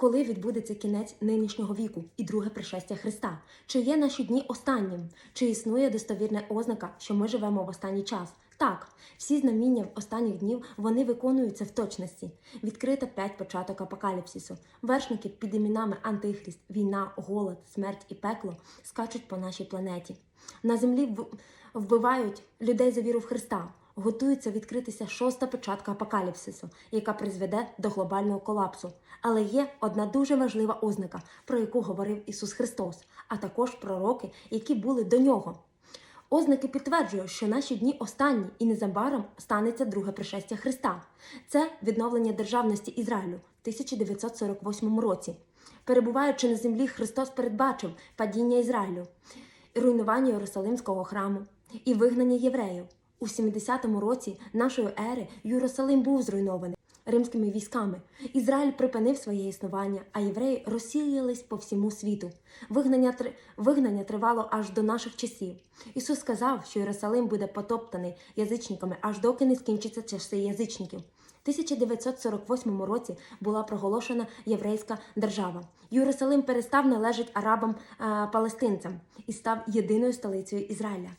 Коли відбудеться кінець нинішнього віку і друге пришестя Христа? Чи є наші дні останнім? Чи існує достовірна ознака, що ми живемо в останній час? Так, всі знаміння останніх днів вони виконуються в точності. Відкрита п'ять початок апокаліпсису. Вершники під іменами Антихрист, війна, голод, смерть і пекло скачуть по нашій планеті. На землі в- вбивають людей за віру в Христа. Готується відкритися шоста початка апокаліпсису, яка призведе до глобального колапсу. Але є одна дуже важлива ознака, про яку говорив Ісус Христос, а також пророки, які були до нього. Ознаки підтверджують, що наші дні останні і незабаром станеться друге пришестя Христа. Це відновлення державності Ізраїлю в 1948 році. Перебуваючи на землі, Христос передбачив падіння Ізраїлю, руйнування Єрусалимського храму і вигнання євреїв. У 70-му році нашої ери Єрусалим був зруйнований римськими військами. Ізраїль припинив своє існування, а євреї розсіялись по всьому світу. Вигнання, вигнання тривало аж до наших часів. Ісус сказав, що Єрусалим буде потоптаний язичниками, аж доки не скінчаться часи язичників. В 1948 році була проголошена єврейська держава. Єрусалим перестав належати арабам-палестинцям і став єдиною столицею Ізраїля.